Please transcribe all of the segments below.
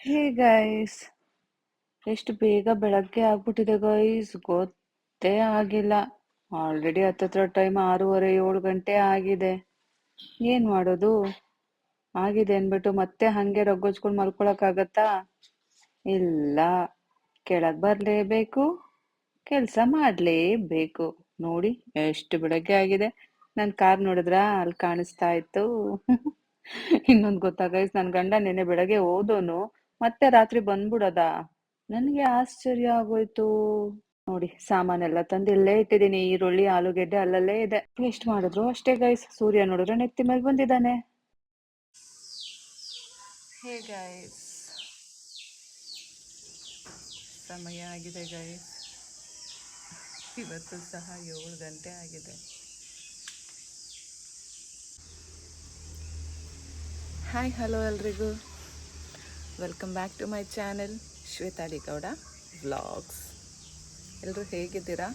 Hey guys, ಎಷ್ಟು ಬೇಗ ಬೆಳಗ್ಗೆ ಆಗ್ಬಿಟ್ಟಿದೆ ಗೈಸ್, ಗೊತ್ತೇ ಆಗಿಲ್ಲ. ಆಲ್ರೆಡಿ ಹತ್ತತ್ರ ಟೈಮ್ ಆರೂವರೆ ಏಳು ಗಂಟೆ ಆಗಿದೆ. ಏನ್ ಮಾಡೋದು? ಆಗಿದೆ ಅನ್ಬಿಟ್ಟು ಮತ್ತೆ ಹಂಗೆ ರಗ್ಗೊಚ್ಕೊಂಡ್ ಮಲ್ಕೊಳಕ್ಕಾಗತ್ತಾ ಇಲ್ಲ. ಕೆಳಗ್ ಬರ್ಲೇಬೇಕು, ಕೆಲಸ ಮಾಡ್ಲೇಬೇಕು. ನೋಡಿ, ಎಷ್ಟು ಬೆಳಗ್ಗೆ ಆಗಿದೆ. ನನ್ ಕಾರ್ ನೋಡಿದ್ರ? ಅಲ್ಲಿ ಕಾಣಿಸ್ತಾ ಇತ್ತು. ಇನ್ನೊಂದು ಗೊತ್ತಾಗೈಸ್ ನನ್ನ ನನ್ ಗಂಡ ನೆನ್ನೆ ಬೆಳಗ್ಗೆ ಹೋದೋನು ಮತ್ತೆ ರಾತ್ರಿ ಬಂದ್ಬಿಡೋದ? ನನಗೆ ಆಶ್ಚರ್ಯ ಆಗೋಯ್ತು. ನೋಡಿ, ಸಾಮಾನೆಲ್ಲ ತಂದು ಇಲ್ಲೇ ಇಟ್ಟಿದ್ದೀನಿ. ಈರುಳ್ಳಿ, ಆಲೂಗೆಡ್ಡೆ ಅಲ್ಲಲ್ಲೇ ಇದೆ. ಎಷ್ಟು ಮಾಡಿದ್ರು ಅಷ್ಟೇ ಗೈಸ್ ಸೂರ್ಯ ನೋಡಿದ್ರೆ ನೆತ್ತಿ ಮೇಲೆ ಬಂದಿದ್ದಾನೆ. ಹೇ ಸಮಯ ಆಗಿದೆ ಗೈಸ್ ಇವತ್ತು ಸಹ ಏಳು ಗಂಟೆ ಆಗಿದೆ. ಹಾಯ್ ಹಲೋ ಎಲ್ರಿಗೂ. Welcome back to my channel ಶ್ವೇತಾಳಿ Gowda vlogs ಎಲ್ಲರೂ ಹೇಗಿದ್ದೀರಾ?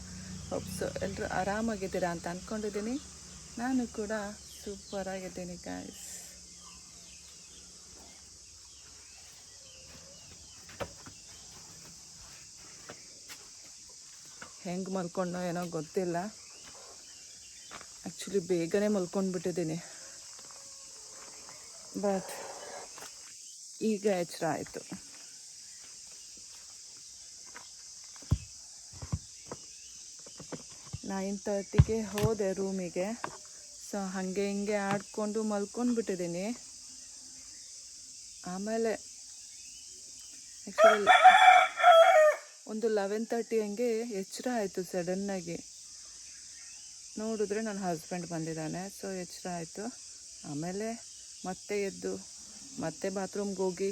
ಹೋಪ್ಸು ಎಲ್ಲರೂ ಆರಾಮಾಗಿದ್ದೀರಾ ಅಂತ ಅಂದ್ಕೊಂಡಿದ್ದೀನಿ ನಾನು ಕೂಡ ಸೂಪರಾಗಿದ್ದೀನಿ ಗಾಯ್ಸ್ ಹೆಂಗೆ ಮಲ್ಕೊಂಡೋ ಏನೋ ಗೊತ್ತಿಲ್ಲ. ಆ್ಯಕ್ಚುಲಿ ಬೇಗನೆ ಮಲ್ಕೊಂಡ್ಬಿಟ್ಟಿದ್ದೀನಿ. ಬಟ್ ಈಗ ಎಚ್ಚರ ಆಯಿತು ನೈನ್ ತರ್ಟಿಗೆ ಹೋದೆ ರೂಮಿಗೆ ಸೊ ಹಾಗೆ ಹಿಂಗೆ ಆಡ್ಕೊಂಡು ಮಲ್ಕೊಂಡ್ಬಿಟ್ಟಿದ್ದೀನಿ ಆಮೇಲೆ ಆ್ಯಕ್ಚುಲಿ ಒಂದು ಲೆವೆನ್ ತರ್ಟಿ ಹಂಗೆ ಎಚ್ಚರ ಆಯಿತು ಸಡನ್ನಾಗಿ ನೋಡಿದ್ರೆ ನನ್ನ ಹಸ್ಬೆಂಡ್ ಬಂದಿದ್ದಾನೆ. ಸೊ ಎಚ್ಚರ ಆಯಿತು ಆಮೇಲೆ ಮತ್ತೆ ಎದ್ದು ಮತ್ತೆ ಬಾತ್ರೂಮ್ಗೆ ಹೋಗಿ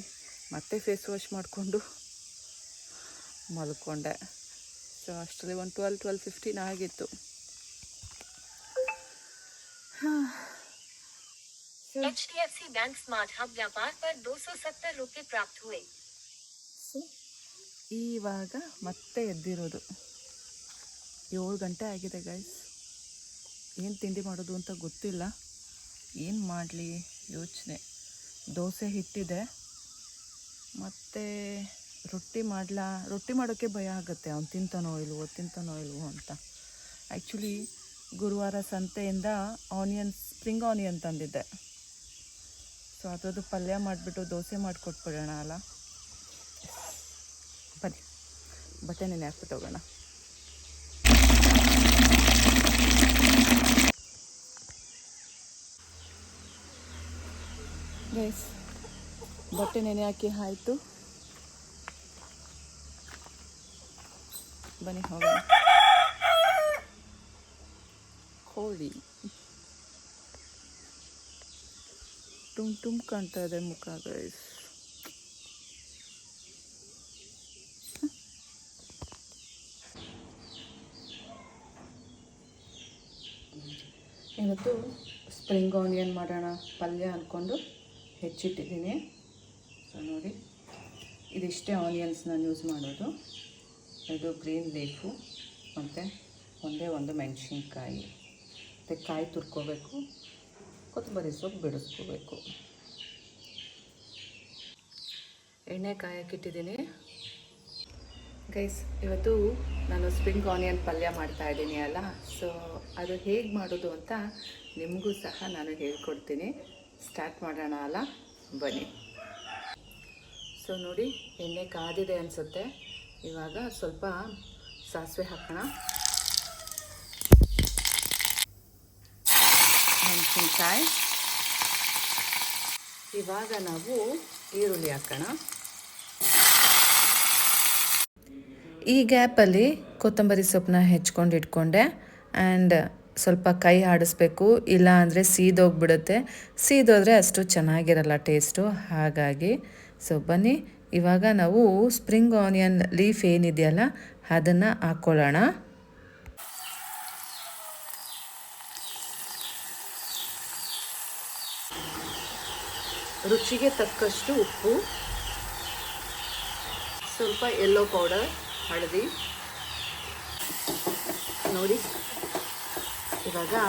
ಮತ್ತೆ ಫೇಸ್ ವಾಶ್ ಮಾಡಿಕೊಂಡು ಮಲ್ಕೊಂಡೆ ಸೊ ಅಷ್ಟರಲ್ಲಿ ಒಂದು ಟ್ವೆಲ್ ಟ್ವೆಲ್ ಫಿಫ್ಟೀನ್ ಆಗಿತ್ತು H D F C bank smart hub व्यापार पर दो सौ सत्तर रूपए प्राप्त हुए ಇವಾಗ ಮತ್ತೆ ಎದ್ದಿರೋದು ಏಳು ಗಂಟೆ ಆಗಿದೆ ಗೈಸ್ ಏನು ತಿಂಡಿ ಮಾಡೋದು ಅಂತ ಗೊತ್ತಿಲ್ಲ ಏನು ಮಾಡಲಿ ಯೋಚನೆ ದೋಸೆ ಹಿಟ್ಟಿದೆ. ಮತ್ತು ರೊಟ್ಟಿ ಮಾಡಲಾ, ರೊಟ್ಟಿ ಮಾಡೋಕ್ಕೆ ಭಯ ಆಗುತ್ತೆ. ಅವ್ನು ತಿಂತಾನೋ ಇಲ್ವೋ ತಿಂತಾನೋ ಇಲ್ವೋ ಅಂತ. ಆ್ಯಕ್ಚುಲಿ ಗುರುವಾರ ಸಂತೆಯಿಂದ ಆನಿಯನ್ ಸ್ಪ್ರಿಂಗ್ ಆನಿಯನ್ ತಂದಿದ್ದೆ. ಸೊ ಅದರದ್ದು ಪಲ್ಯ ಮಾಡಿಬಿಟ್ಟು ದೋಸೆ ಮಾಡಿಕೊಟ್ಬಿಡೋಣ ಅಲ್ಲ? ಬನ್ನಿ. ಬಟ್ಟೆ ನೆನೆ ಹಾಕ್ಬಿಟ್ಟು ಹೋಗೋಣ. ಗೈಸ್ ಬಟ್ಟೆ ನೆನೆ ಹಾಕಿ, ಆಯಿತು. ಬನ್ನಿ, ಹೋಗೋಣ. ಕೋಳಿ. ಟುಮ್ ಟುಮ್ ಕಾಣ್ತಾ ಇದೆ ಮುಖ ಗೈಸ್ ಇವತ್ತು ಸ್ಪ್ರಿಂಗ್ ಆನಿಯನ್ ಮಾಡೋಣ, ಪಲ್ಯ ಅಂದ್ಕೊಂಡು ಹೆಚ್ಚಿಟ್ಟಿದ್ದೀನಿ. ಸೊ ನೋಡಿ. ಇದಿಷ್ಟೇ ಆನಿಯನ್ಸ್ ನಾನು ಯೂಸ್ ಮಾಡೋದು. ಇದು ಗ್ರೀನ್ ಲೀಫು ಮತ್ತು ಒಂದೇ ಒಂದು ಮೆಣಸಿನ್ಕಾಯಿ. ಮತ್ತು ಕಾಯಿ ತುರ್ಕೋಬೇಕು. ಕೊತ್ತಂಬರಿ ಸೊಪ್ಪು ಬಿಡಿಸ್ಕೋಬೇಕು. ಎಣ್ಣೆ ಕಾಯಕ್ಕಿಟ್ಟಿದ್ದೀನಿ ಗೈಸ್ ಇವತ್ತು ನಾನು ಸ್ಪ್ರಿಂಗ್ ಆನಿಯನ್ ಪಲ್ಯ ಮಾಡ್ತಾ ಇದ್ದೀನಿ ಅಲ್ಲ. ಸೊ ಅದು ಹೇಗೆ ಮಾಡೋದು ಅಂತ ನಿಮಗೂ ಸಹ ನಾನು ಹೇಳ್ಕೊಡ್ತೀನಿ. ಸ್ಟಾರ್ಟ್ ಮಾಡೋಣ ಅಲ್ಲ? ಬನ್ನಿ. ಸೊ ನೋಡಿ, ಎಣ್ಣೆ ಕಾದಿದೆ ಅನಿಸುತ್ತೆ. ಇವಾಗ ಸ್ವಲ್ಪ ಸಾಸಿವೆ ಹಾಕೋಣ. ಮೆಣಸಿನ್ಕಾಯಿ. ಇವಾಗ ನಾವು ಈರುಳ್ಳಿ ಹಾಕೋಣ. ಈ ಗ್ಯಾಪಲ್ಲಿ ಕೊತ್ತಂಬರಿ ಸೊಪ್ಪನ್ನ ಹೆಚ್ಕೊಂಡು ಇಟ್ಕೊಂಡೆ. ಆ್ಯಂಡ್ ಸ್ವಲ್ಪ ಕೈ ಆಡಿಸ್ಬೇಕು, ಇಲ್ಲ ಅಂದರೆ ಸೀದೋಗ್ಬಿಡುತ್ತೆ. ಸೀದೋದ್ರೆ ಅಷ್ಟು ಚೆನ್ನಾಗಿರಲ್ಲ ಟೇಸ್ಟು. ಹಾಗಾಗಿ, ಸೊ ಬನ್ನಿ, ಇವಾಗ ನಾವು ಸ್ಪ್ರಿಂಗ್ ಆನಿಯನ್ ಲೀಫ್ ಏನಿದೆಯಲ್ಲ, ಅದನ್ನು ಹಾಕ್ಕೊಳ್ಳೋಣ ರುಚಿಗೆ ತಕ್ಕಷ್ಟು ಉಪ್ಪು, ಸ್ವಲ್ಪ ಎಲ್ಲೋ ಪೌಡರ್ ಹಳದಿ. ನೋಡಿ. ಇವಾಗ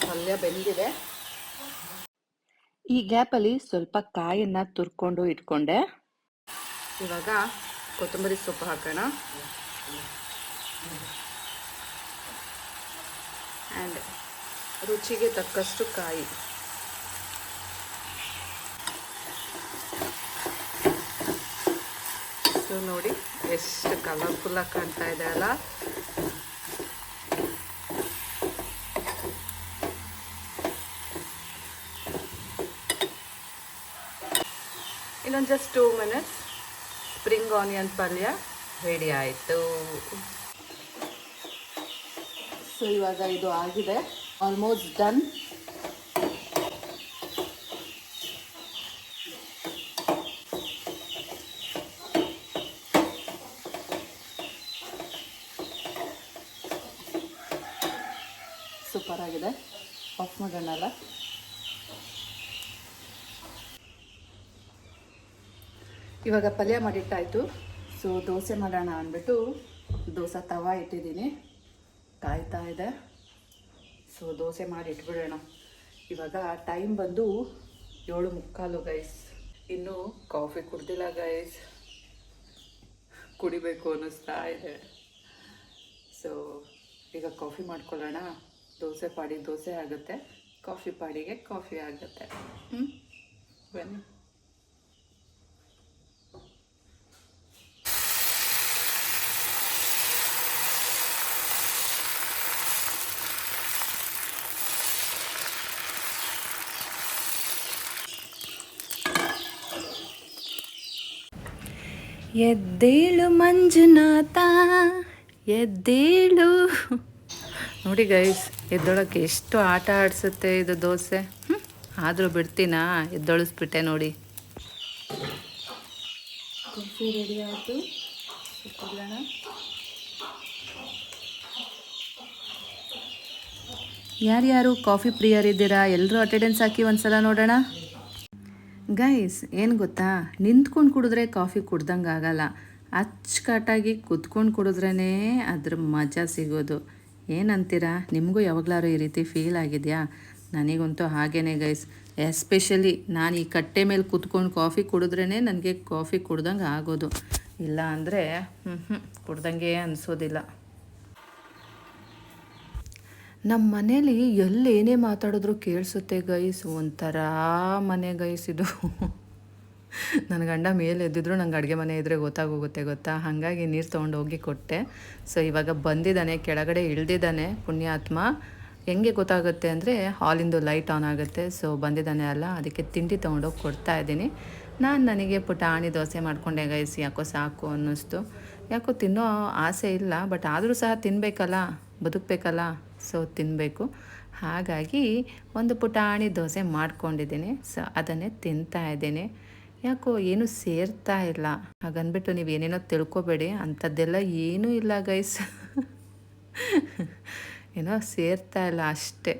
ಪಲ್ಯ ಬೆಂದಿದೆ. ಈ ಗ್ಯಾಪಲ್ಲಿ ಸ್ವಲ್ಪ ಕಾಯನ್ನ ತುರ್ಕೊಂಡು ಇಟ್ಕೊಂಡೆ. ಇವಾಗ ಕೊತ್ತಂಬರಿ ಸೊಪ್ಪು ಹಾಕೋಣ. ಆ್ಯಂಡ್ ರುಚಿಗೆ ತಕ್ಕಷ್ಟು ಕಾಯಿ. ಸೊ ನೋಡಿ ಎಷ್ಟು ಕಲರ್ಫುಲ್ಲಾಗಿ ಕಾಣ್ತಾ ಇದೆ ಅಲ್ಲ. ಇನ್ನೊಂದು just two minutes spring onion ಪಲ್ಯ ರೆಡಿ ಆಯಿತು. ಸೊ ಇವಾಗ ಇದು ಆಗಿದೆ. ಆಲ್ಮೋಸ್ಟ್ ಡನ್ ಸೂಪರ್ ಆಗಿದೆ. ಆಫ್ ಮಾಡೋಣಲ್ಲ ಇವಾಗ ಪಲ್ಯ ಮಾಡಿಟ್ಟಾಯಿತು. ಸೊ ದೋಸೆ ಮಾಡೋಣ ಅಂದ್ಬಿಟ್ಟು ದೋಸೆ ತವ ಇಟ್ಟಿದ್ದೀನಿ. ಕಾಯ್ತಾ ಇದೆ. ಸೊ ದೋಸೆ ಮಾಡಿ ಇಟ್ಬಿಡೋಣ ಇವಾಗ ಟೈಮ್ ಬಂದು ಏಳು ಮುಕ್ಕಾಲು ಗೈಸ್ ಇನ್ನೂ ಕಾಫಿ ಕುಡ್ದಿಲ್ಲ ಗೈಸ್ ಕುಡಿಬೇಕು ಅನ್ನಿಸ್ತಾ ಇದೆ. ಸೊ ಈಗ ಕಾಫಿ ಮಾಡ್ಕೊಳ್ಳೋಣ. ದೋಸೆ ಪಾಡಿ ದೋಸೆ ಆಗುತ್ತೆ. ಕಾಫಿ ಪಾಡಿಗೆ ಕಾಫಿ ಆಗುತ್ತೆ. ಹ್ಞೂ ಬನ್ನಿ. ಎದ್ದೇಳು ಮಂಜುನಾಥ, ಎದ್ದೇಳು. ನೋಡಿ ಗೈಸ್ ಎದ್ದೊಳಕ್ಕೆ ಎಷ್ಟು ಆಟ ಆಡಿಸುತ್ತೆ ಇದು ದೋಸೆ. ಆದರೂ ಬಿಡ್ತೀನಾ? ಎದ್ದೊಳಿಸ್ಬಿಟ್ಟೆ ನೋಡಿ. ಕಾಫಿ ರೆಡಿ ಆಯಿತು. ಯಾರ್ಯಾರು ಕಾಫಿ ಪ್ರಿಯರಿದ್ದೀರಾ? ಎಲ್ಲರೂ ಅಟೆಂಡೆನ್ಸ್ ಹಾಕಿ ಒಂದ್ಸಲ ನೋಡೋಣ. ಗೈಸ್ ಏನು ಗೊತ್ತಾ? ನಿಂತ್ಕೊಂಡು ಕುಡಿದ್ರೆ ಕಾಫಿ ಕುಡ್ದಂಗೆ ಆಗಲ್ಲ. ಅಚ್ಚುಕಟ್ಟಾಗಿ ಕುತ್ಕೊಂಡು ಕುಡಿದ್ರೇ ಅದ್ರ ಮಜಾ ಸಿಗೋದು. ಏನಂತೀರಾ? ನಿಮಗೂ ಯಾವಾಗಲಾರು ಈ ರೀತಿ ಫೀಲ್ ಆಗಿದೆಯಾ? ನನಗಂತೂ ಹಾಗೇ ಗೈಸ್ ಎಸ್ಪೆಷಲಿ ನಾನು ಈ ಕಟ್ಟೆ ಮೇಲೆ ಕುತ್ಕೊಂಡು ಕಾಫಿ ಕುಡಿದ್ರೇ ನನಗೆ ಕಾಫಿ ಕುಡ್ದಂಗೆ ಆಗೋದು. ಇಲ್ಲ ಅಂದರೆ ಹ್ಞೂ ಹ್ಞೂ ಕುಡ್ದಂಗೆ ಅನಿಸೋದಿಲ್ಲ. ನಮ್ಮ ಮನೇಲಿ ಎಲ್ಲೇನೇ ಮಾತಾಡಿದ್ರು ಕೇಳಿಸುತ್ತೆ ಗೈಸು. ಒಂಥರ ಮನೆ ಗೈಸ್ ನನ್ನ ಗಂಡ ಮೇಲೆ ಎದ್ದಿದ್ರು ನಂಗೆ ಅಡುಗೆ ಮನೆ ಇದ್ದರೆ ಗೊತ್ತಾಗೋಗುತ್ತೆ ಗೊತ್ತಾ? ಹಾಗಾಗಿ ನೀರು ತೊಗೊಂಡು ಹೋಗಿ ಕೊಟ್ಟೆ. ಸೊ ಇವಾಗ ಬಂದಿದ್ದಾನೆ, ಕೆಳಗಡೆ ಇಳ್ದಿದ್ದಾನೆ ಪುಣ್ಯಾತ್ಮ. ಹೆಂಗೆ ಗೊತ್ತಾಗುತ್ತೆ ಅಂದರೆ ಹಾಲಿಂದು ಲೈಟ್ ಆನ್ ಆಗುತ್ತೆ. ಸೊ ಬಂದಿದ್ದಾನೆ ಅಲ್ಲ, ಅದಕ್ಕೆ ತಿಂಡಿ ತೊಗೊಂಡೋಗಿ ಕೊಡ್ತಾ ಇದ್ದೀನಿ. ನಾನು ನನಗೆ ಪುಟಾಣಿ ದೋಸೆ ಮಾಡ್ಕೊಂಡೆ ಗೈಸ್, ಯಾಕೋ ಸಾಕು ಅನ್ನಿಸ್ತು. ಯಾಕೋ ತಿನ್ನೋ ಆಸೆ ಇಲ್ಲ, ಬಟ್ ಆದರೂ ಸಹ ತಿನ್ನಬೇಕಲ್ಲ ಬದುಕಬೇಕಲ್ಲ? ಸೊ ತಿನ್ನಬೇಕು ಹಾಗಾಗಿ ಒಂದು ಪುಟಾಣಿ ದೋಸೆ ಮಾಡ್ಕೊಂಡಿದ್ದೀನಿ. ಸೊ ಅದನ್ನೇ ತಿಂತಾ ಇದ್ದೀನಿ. ಯಾಕೋ ಏನು ಸೇರ್ತಾ ಇಲ್ಲ. ಹಾಗನ್ಬಿಟ್ಟು ನೀವು ಏನೇನೋ ತಿಳ್ಕೊಬೇಡಿ. ಅಂಥದ್ದೆಲ್ಲ ಏನೂ ಇಲ್ಲ ಗೈಸ್. ಏನೋ ಸೇರ್ತಾ ಇಲ್ಲ ಅಷ್ಟೇ.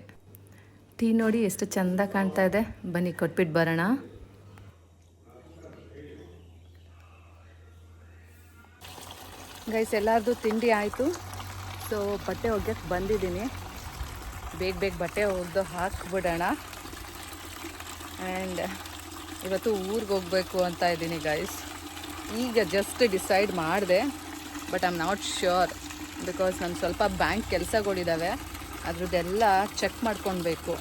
ಟೀ ನೋಡಿ ಎಷ್ಟು ಚಂದ ಕಾಣ್ತಾ ಇದೆ. ಬನ್ನಿ ಕೊಟ್ಬಿಟ್ಟು ಬರೋಣ. ಗೈಸ್, ಎಲ್ಲರದು ತಿಂಡಿ ಆಯಿತು. ಸೊ ಬಟ್ಟೆ ಒಗ್ಯಕ್ಕೆ ಬಂದಿದ್ದೀನಿ. ಬೇಗ ಬೇಗ ಬಟ್ಟೆ ಒಗೆದು ಹಾಕ್ಬಿಡೋಣ. ಆ್ಯಂಡ್ ಇವತ್ತು ಊರಿಗೆ ಹೋಗಬೇಕು ಅಂತ ಇದ್ದೀನಿ ಗೈಸ್ ಈಗ ಜಸ್ಟ್ ಡಿಸೈಡ್ ಮಾಡಿದೆ but I am not sure because ನಾನು ಸ್ವಲ್ಪ ಬ್ಯಾಂಕ್ ಕೆಲಸಗಳಿದ್ದಾವೆ ಅದ್ರದ್ದೆಲ್ಲ ಚೆಕ್ ಮಾಡ್ಕೊಳ್ಬೇಕು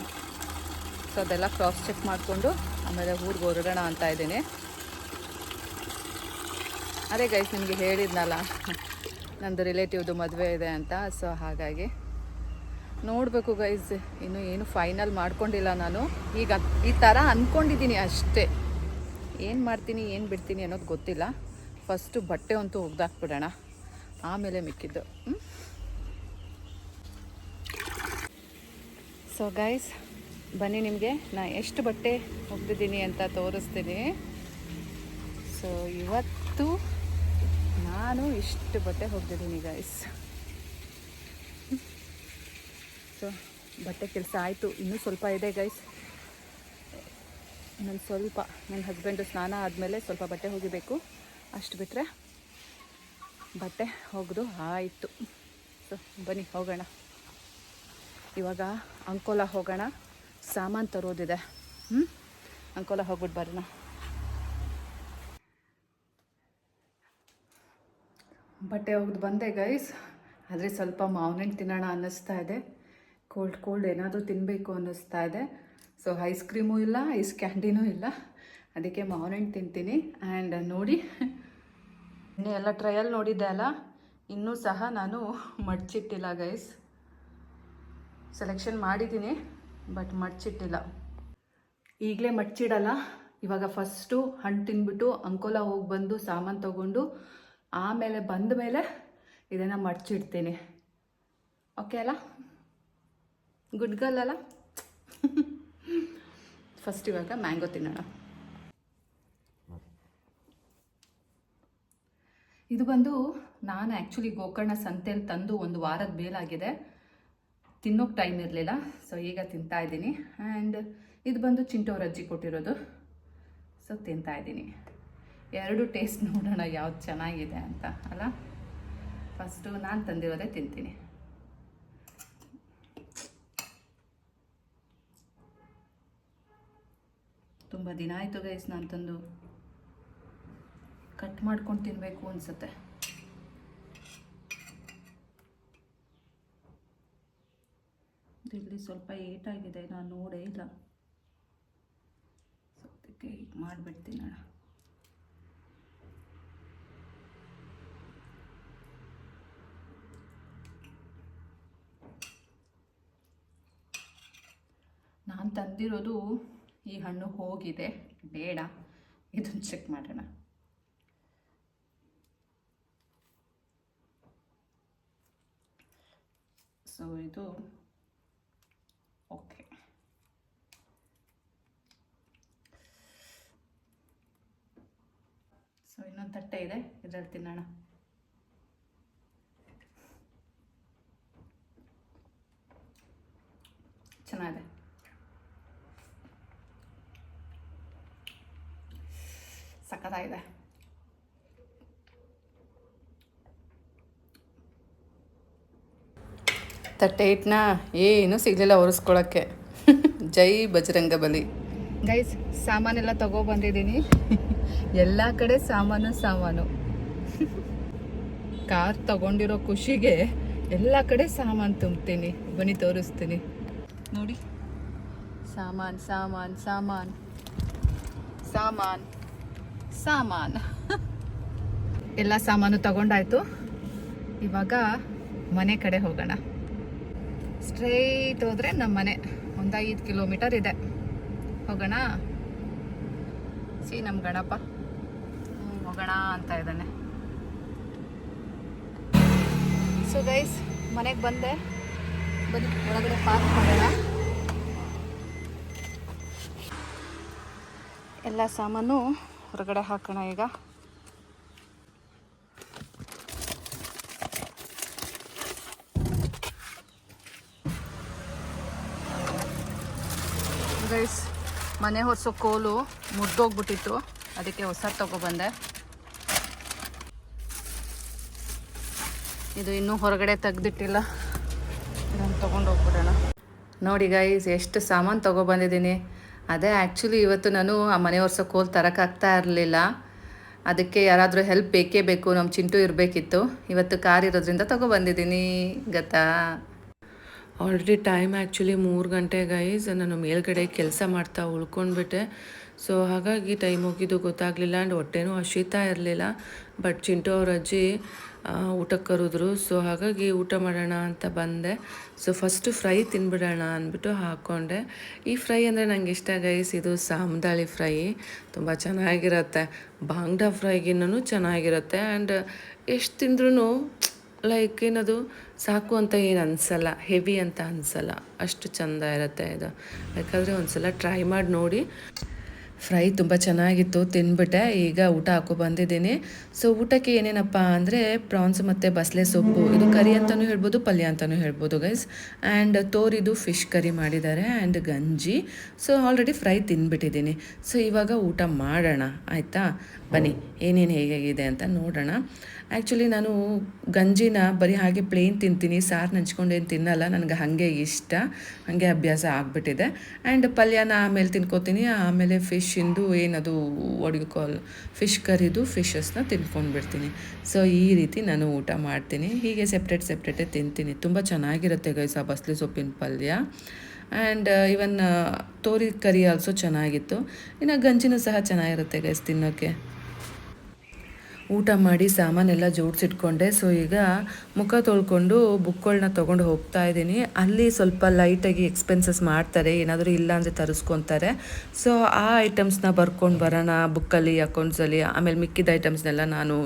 ಸೊ ಅದೆಲ್ಲ ಕ್ರಾಸ್ ಚೆಕ್ ಮಾಡಿಕೊಂಡು ಆಮೇಲೆ ಊರಿಗೆ ಹೊರಡೋಣ ಅಂತ ಇದ್ದೀನಿ. ಅದೇ ಗೈಸ್ ನಿಮಗೆ ಹೇಳಿದ್ನಲ್ಲ ನಂದು ರಿಲೇಟಿವ್ದು ಮದುವೆ ಇದೆ ಅಂತ ಸೊ ಹಾಗಾಗಿ ನೋಡಬೇಕು ಗೈಸ್ ಇನ್ನು ಏನು ಫೈನಲ್ ಮಾಡ್ಕೊಂಡಿಲ್ಲ ನಾನು. ಈಗ ಈ ಥರ ಅಂದ್ಕೊಂಡಿದ್ದೀನಿ ಅಷ್ಟೇ. ಏನು ಮಾಡ್ತೀನಿ, ಏನು ಬಿಡ್ತೀನಿ ಅನ್ನೋದು ಗೊತ್ತಿಲ್ಲ. ಫಸ್ಟು ಬಟ್ಟೆ ಅಂತೂ ಒಗ್ದಾಕ್ಬಿಡೋಣ. ಆಮೇಲೆ ಮಿಕ್ಕಿದ್ದು. ಸೊ ಗೈಸ್ ಬನ್ನಿ ನಿಮಗೆ. ನಾ ಎಷ್ಟು ಬಟ್ಟೆ ಒಗ್ದಿದ್ದೀನಿ ಅಂತ ತೋರಿಸ್ತೀನಿ. ಸೊ ಇವತ್ತು ನಾನು ಇಷ್ಟು ಬಟ್ಟೆ ಹೋಗ್ತಿದ್ದೀನಿ ಗೈಸ್ ಸೊ ಬಟ್ಟೆ ಕೆಲಸ ಆಯಿತು. ಇನ್ನೂ ಸ್ವಲ್ಪ ಇದೆ ಗೈಸ್ ನನ್ನ ಸ್ವಲ್ಪ ನನ್ನ ಹಸ್ಬೆಂಡು ಸ್ನಾನ ಆದಮೇಲೆ ಸ್ವಲ್ಪ ಬಟ್ಟೆ ಹೋಗಿಬೇಕು. ಅಷ್ಟು ಬಿಟ್ಟರೆ ಬಟ್ಟೆ ಒಗೆದು ಆಯಿತು. ಸೊ ಬನ್ನಿ, ಹೋಗೋಣ. ಇವಾಗ ಅಂಕೋಲ ಹೋಗೋಣ. ಸಾಮಾನು ತರೋದಿದೆ. ಹ್ಞೂ ಅಂಕೋಲ ಹೋಗ್ಬಿಟ್ಟು ಬರೋಣ. ಬಟ್ಟೆ ಒಗ್ದು ಬಂದೆ ಗೈಸ್ ಆದರೆ ಸ್ವಲ್ಪ ಮಾವಿನ ತಿನ್ನೋಣ ಅನ್ನಿಸ್ತಾ ಇದೆ. ಕೋಲ್ಡ್ ಕೋಲ್ಡ್ ಏನಾದರೂ ತಿನ್ನಬೇಕು ಅನ್ನಿಸ್ತಾ ಇದೆ. ಸೊ ಐಸ್ ಕ್ರೀಮು ಇಲ್ಲ ಐಸ್ ಕ್ಯಾಂಡಿನೂ ಇಲ್ಲ. ಅದಕ್ಕೆ ಮಾವಿನ ತಿಂತೀನಿ. ಆ್ಯಂಡ್ ನೋಡಿ, ಇನ್ನೇ ಎಲ್ಲ ಟ್ರಯಲ್ ನೋಡಿದ್ದೆ ಅಲ್ಲ? ಇನ್ನೂ ಸಹ ನಾನು ಮಡ್ಚಿಟ್ಟಿಲ್ಲ ಗೈಸ್ ಸೆಲೆಕ್ಷನ್ ಮಾಡಿದ್ದೀನಿ ಬಟ್ ಮಡ್ಚಿಟ್ಟಿಲ್ಲ. ಈಗಲೇ ಮಡ್ಚಿಡಲ್ಲ. ಇವಾಗ ಫಸ್ಟು ಹಣ್ಣು ತಿಂದ್ಬಿಟ್ಟು ಅಂಕೋಲ ಹೋಗಿ ಬಂದು ಸಾಮಾನು ತಗೊಂಡು ಆಮೇಲೆ ಬಂದ ಮೇಲೆ ಇದನ್ನು ಮಡ್ಚಿಡ್ತೀನಿ. ಓಕೆ ಅಲ್ಲ? ಗುಡ್ ಗರ್ಲ್ ಅಲ್ಲ? ಫಸ್ಟ್ ಇವಾಗ ಮ್ಯಾಂಗೋ ತಿನ್ನೋಣ. ಇದು ಬಂದು ನಾನು ಆ್ಯಕ್ಚುಲಿ ಗೋಕರ್ಣ ಸಂತೆಯಲ್ಲಿ ತಂದು ಒಂದು ವಾರದ ಮೇಲಾಗಿದೆ ತಿನ್ನೋಕೆ ಟೈಮ್ ಇರಲಿಲ್ಲ ಸೊ ಈಗ ತಿಂತಾ ಇದ್ದೀನಿ. ಆ್ಯಂಡ್ ಇದು ಬಂದು ಚಿಂಟೋರಜ್ಜಿ ಕೊಟ್ಟಿರೋದು. ಸೊ ತಿಂತಾ ಇದ್ದೀನಿ. ಎರಡು ಟೇಸ್ಟ್ ನೋಡೋಣ ಯಾವ್ದು ಚೆನ್ನಾಗಿದೆ ಅಂತ, ಅಲ್ಲ? ಫಸ್ಟು ನಾನು ತಂದಿರೋದೇ ತಿಂತೀನಿ. ತುಂಬ ದಿನ ಆಯಿತು ಗೈಸ್ ನಾನು ತಂದು. ಕಟ್ ಮಾಡ್ಕೊಂಡು ತಿನ್ನಬೇಕು ಅನಿಸುತ್ತೆ. ಇಲ್ಲಿ ಸ್ವಲ್ಪ ಏಟಾಗಿದೆ, ನಾನು ನೋಡೇ ಇಲ್ಲ. ಸೊ ಅದಕ್ಕೆ ಈಗ ಮಾಡಿಬಿಡ್ತೀನಿ ಅಣ್ಣ ನಾನು ತಂದಿರೋದು ಈ ಹಣ್ಣು ಹೋಗಿದೆ. ಬೇಡ. ಇದನ್ನು ಚೆಕ್ ಮಾಡೋಣ. ಸೊ ಇದು ಓಕೆ ಸೊ ಇನ್ನೊಂದು ತಟ್ಟೆ ಇದೆ. ಇದರಲ್ಲಿ ತಿನ್ನೋಣ. ಚೆನ್ನಾಗಿದೆ. ಸಖತ್ತಾಗಿದೆ ತಟ್ಟೆ ಹಿಟ್ಟನ್ನ ಏನೂ ಸಿಗಲಿಲ್ಲ ಒರೆಸ್ಕೊಳಕ್ಕೆ. ಜೈ ಬಜರಂಗ ಬಲಿ. ಗೈಸ್ ಸಾಮಾನೆಲ್ಲ ತಗೊಬಂದಿದ್ದೀನಿ ಎಲ್ಲ ಕಡೆ ಸಾಮಾನು ಸಾಮಾನು. ಕಾರ್ ತಗೊಂಡಿರೋ ಖುಷಿಗೆ ಎಲ್ಲ ಕಡೆ ಸಾಮಾನು ತುಂಬ್ತೀನಿ ಬನ್ನಿ ತೋರಿಸ್ತೀನಿ. ನೋಡಿ. ಸಾಮಾನು ಸಾಮಾನು ಸಾಮಾನು. ಸಾಮಾನ್. ಸಾಮಾನ್. ಎಲ್ಲ ಸಾಮಾನು ತಗೊಂಡಾಯ್ತು. ಇವಾಗ ಮನೆ ಕಡೆ ಹೋಗೋಣ. ಸ್ಟ್ರೈಟ್ ಹೋದ್ರೆ ನಮ್ಮ ಮನೆ. ಒಂದು ಐದು ಕಿಲೋಮೀಟರ್ ಇದೆ. ಹೋಗೋಣ. ಸಿ ನಮ್ಮ ಗಣಪ. ಹೋಗೋಣ ಅಂತ ಇದ್ದಾನೆ. ಸೊ ಗೈಸ್ ಮನೆಗೆ ಬಂದೆ. ಬನ್ನಿ, ಒಳಗಡೆ ಪಾರ್ಕ್ ಮಾಡೋಣ. ಎಲ್ಲ ಸಾಮಾನು ಹೊರಗಡೆ ಹಾಕೋಣ ಈಗ. ಗೈಸ್ ಮನೆ ಹೊರಿಸೋ ಕೋಲು ಮುರಿದೋಗ್ಬಿಟ್ಟಿತ್ತು. ಅದಕ್ಕೆ ಹೊಸ ತಗೊಬಂದೆ ಇದು ಇನ್ನೂ ಹೊರಗಡೆ ತೆಗ್ದಿಟ್ಟಿಲ್ಲ. ಇದನ್ನು ತೊಗೊಂಡು ಹೋಗ್ಬಿಡೋಣ ನೋಡಿ ಗೈಸ್ ಎಷ್ಟು ಸಾಮಾನು ತೊಗೊಬಂದಿದ್ದೀನಿ ಅದೇ ಆ್ಯಕ್ಚುಲಿ ಇವತ್ತು ನಾನು ಆ ಮನೆ ಒರ್ಸೋಕೆ ಕೋಲ್ ತರೋಕ್ಕಾಗ್ತಾ ಇರಲಿಲ್ಲ. ಅದಕ್ಕೆ ಯಾರಾದರೂ ಹೆಲ್ಪ್ ಬೇಕೇ ಬೇಕು ನಮ್ಮ ಚಿಂಟು ಇರಬೇಕಿತ್ತು. ಇವತ್ತು ಕಾರ್ ಇರೋದ್ರಿಂದ ತೊಗೊಬಂದಿದ್ದೀನಿ ಗೊತ್ತಾ ಆಲ್ರೆಡಿ ಟೈಮ್ ಆ್ಯಕ್ಚುಲಿ ಮೂರು ಗಂಟೆ ಗೈಸ್ ನಾನು ಮೇಲ್ಗಡೆ ಕೆಲಸ ಮಾಡ್ತಾ ಉಳ್ಕೊಂಡ್ಬಿಟ್ಟೆ. ಸೊ ಹಾಗಾಗಿ ಟೈಮ್ ಹೋಗಿದ್ದು ಗೊತ್ತಾಗಲಿಲ್ಲ ಆ್ಯಂಡ್ ಹೊಟ್ಟೆನೂ ಹಸಿತಾ ಇರಲಿಲ್ಲ. ಬಟ್ ಚಿಂಟು ಅವ್ರ ಅಜ್ಜಿ ಊಟಕ್ಕೆ ಕರೆದ್ರು. ಸೊ ಹಾಗಾಗಿ ಊಟ ಮಾಡೋಣ ಅಂತ ಬಂದೆ. ಸೊ ಫಸ್ಟು ಫ್ರೈ ತಿನ್ಬಿಡೋಣ ಅಂದ್ಬಿಟ್ಟು ಹಾಕ್ಕೊಂಡೆ ಈ ಫ್ರೈ ಅಂದರೆ ನಂಗೆ ಇಷ್ಟ ಗೈಸ್ ಇದು ಸಾಮ್ದಾಳಿ ಫ್ರೈ ತುಂಬ ಚೆನ್ನಾಗಿರುತ್ತೆ. ಬಾಂಗ್ಡಾ ಫ್ರೈಗಿನ್ನೂ ಚೆನ್ನಾಗಿರುತ್ತೆ. ಆ್ಯಂಡ್ ಎಷ್ಟು ತಿಂದ್ರೂ ಲೈಕ್ ಏನದು, ಸಾಕು ಅಂತ ಏನು ಅನಿಸಲ್ಲ ಹೆವಿ ಅಂತ ಅನಿಸಲ್ಲ. ಅಷ್ಟು ಚೆಂದ ಇರುತ್ತೆ ಇದು. ಯಾಕಂದರೆ ಒಂದು ಸಲ ಟ್ರೈ ಮಾಡಿ ನೋಡಿ. ಫ್ರೈ ತುಂಬ ಚೆನ್ನಾಗಿತ್ತು, ತಿನ್ಬಿಟ್ಟೆ. ಈಗ ಊಟ ಹಾಕೋ ಬಂದಿದ್ದೀನಿ. ಸೊ ಊಟಕ್ಕೆ ಏನೇನಪ್ಪ ಅಂದರೆ ಪ್ರಾನ್ಸ್ ಮತ್ತು ಬಸಳೆ ಸೊಪ್ಪು, ಇದು ಕರಿ ಅಂತಲೂ ಹೇಳ್ಬೋದು, ಪಲ್ಯ ಅಂತಲೂ ಹೇಳ್ಬೋದು ಗೈಸ್ ಆ್ಯಂಡ್ ತೋರಿದು ಫಿಶ್ ಕರಿ ಮಾಡಿದ್ದಾರೆ ಆ್ಯಂಡ್ ಗಂಜಿ. ಸೊ ಆಲ್ರೆಡಿ ಫ್ರೈ ತಿನ್ಬಿಟ್ಟಿದ್ದೀನಿ. ಸೊ ಇವಾಗ ಊಟ ಮಾಡೋಣ, ಆಯಿತಾ? ಬನ್ನಿ, ಏನೇನು ಹೇಗಾಗಿದೆ ಅಂತ ನೋಡೋಣ. ಆ್ಯಕ್ಚುಲಿ ನಾನು ಗಂಜಿನ ಬರೀ ಹಾಗೆ ಪ್ಲೇನ್ ತಿಂತೀನಿ. ಸಾರು ನಂಚ್ಕೊಂಡೇನು ತಿನ್ನಲ್ಲ. ನನಗೆ ಹಾಗೆ ಇಷ್ಟ. ಹಾಗೆ ಅಭ್ಯಾಸ ಆಗಿಬಿಟ್ಟಿದೆ. ಆ್ಯಂಡ್ ಪಲ್ಯನ ಆಮೇಲೆ ತಿನ್ಕೋತೀನಿ. ಆಮೇಲೆ ಫಿಶಿಂದು ಏನದು ಕಾಲ್ ಫಿಶ್ ಕರಿದು ಫಿಶಸ್ನ ತಿನ್ಕೊಂಡು ಬಿಡ್ತೀನಿ. ಸೊ ಈ ರೀತಿ ನಾನು ಊಟ ಮಾಡ್ತೀನಿ. ಹೀಗೆ ಸೆಪ್ರೇಟ್ ಸೆಪ್ರೇಟೇ ತಿಂತೀನಿ. ತುಂಬ ಚೆನ್ನಾಗಿರುತ್ತೆ ಗೈಸ್ ಆ ಬಸ್ಲಿ ಸೊಪ್ಪಿನ ಪಲ್ಯ. ಆ್ಯಂಡ್ ಇವನ್ ತೋರಿ ಕರಿ ಆಲ್ಸೋ ಚೆನ್ನಾಗಿತ್ತು. ಇನ್ನು ಗಂಜಿನೂ ಸಹ ಚೆನ್ನಾಗಿರುತ್ತೆ ಗೈಸ್ ತಿನ್ನೋಕ್ಕೆ ಊಟ ಮಾಡಿ ಸಾಮಾನೆಲ್ಲ ಜೋಡಿಸಿಟ್ಕೊಂಡೆ. ಸೊ ಈಗ ಮುಖ ತೊಳ್ಕೊಂಡು ಬುಕ್ಗಳನ್ನ ತೊಗೊಂಡು ಹೋಗ್ತಾ ಇದ್ದೀನಿ. ಅಲ್ಲಿ ಸ್ವಲ್ಪ ಲೈಟಾಗಿ ಎಕ್ಸ್ಪೆನ್ಸಸ್ ಮಾಡ್ತಾರೆ. ಏನಾದರೂ ಇಲ್ಲ ಅಂದರೆ ತರಿಸ್ಕೊತಾರೆ. ಸೊ ಆ ಐಟಮ್ಸ್ನ ಬರ್ಕೊಂಡು ಬರೋಣ, ಬುಕ್ಕಲ್ಲಿ ಅಕೌಂಟ್ಸಲ್ಲಿ ಆಮೇಲೆ ಮಿಕ್ಕಿದ ಐಟಮ್ಸ್ನೆಲ್ಲ ನಾನು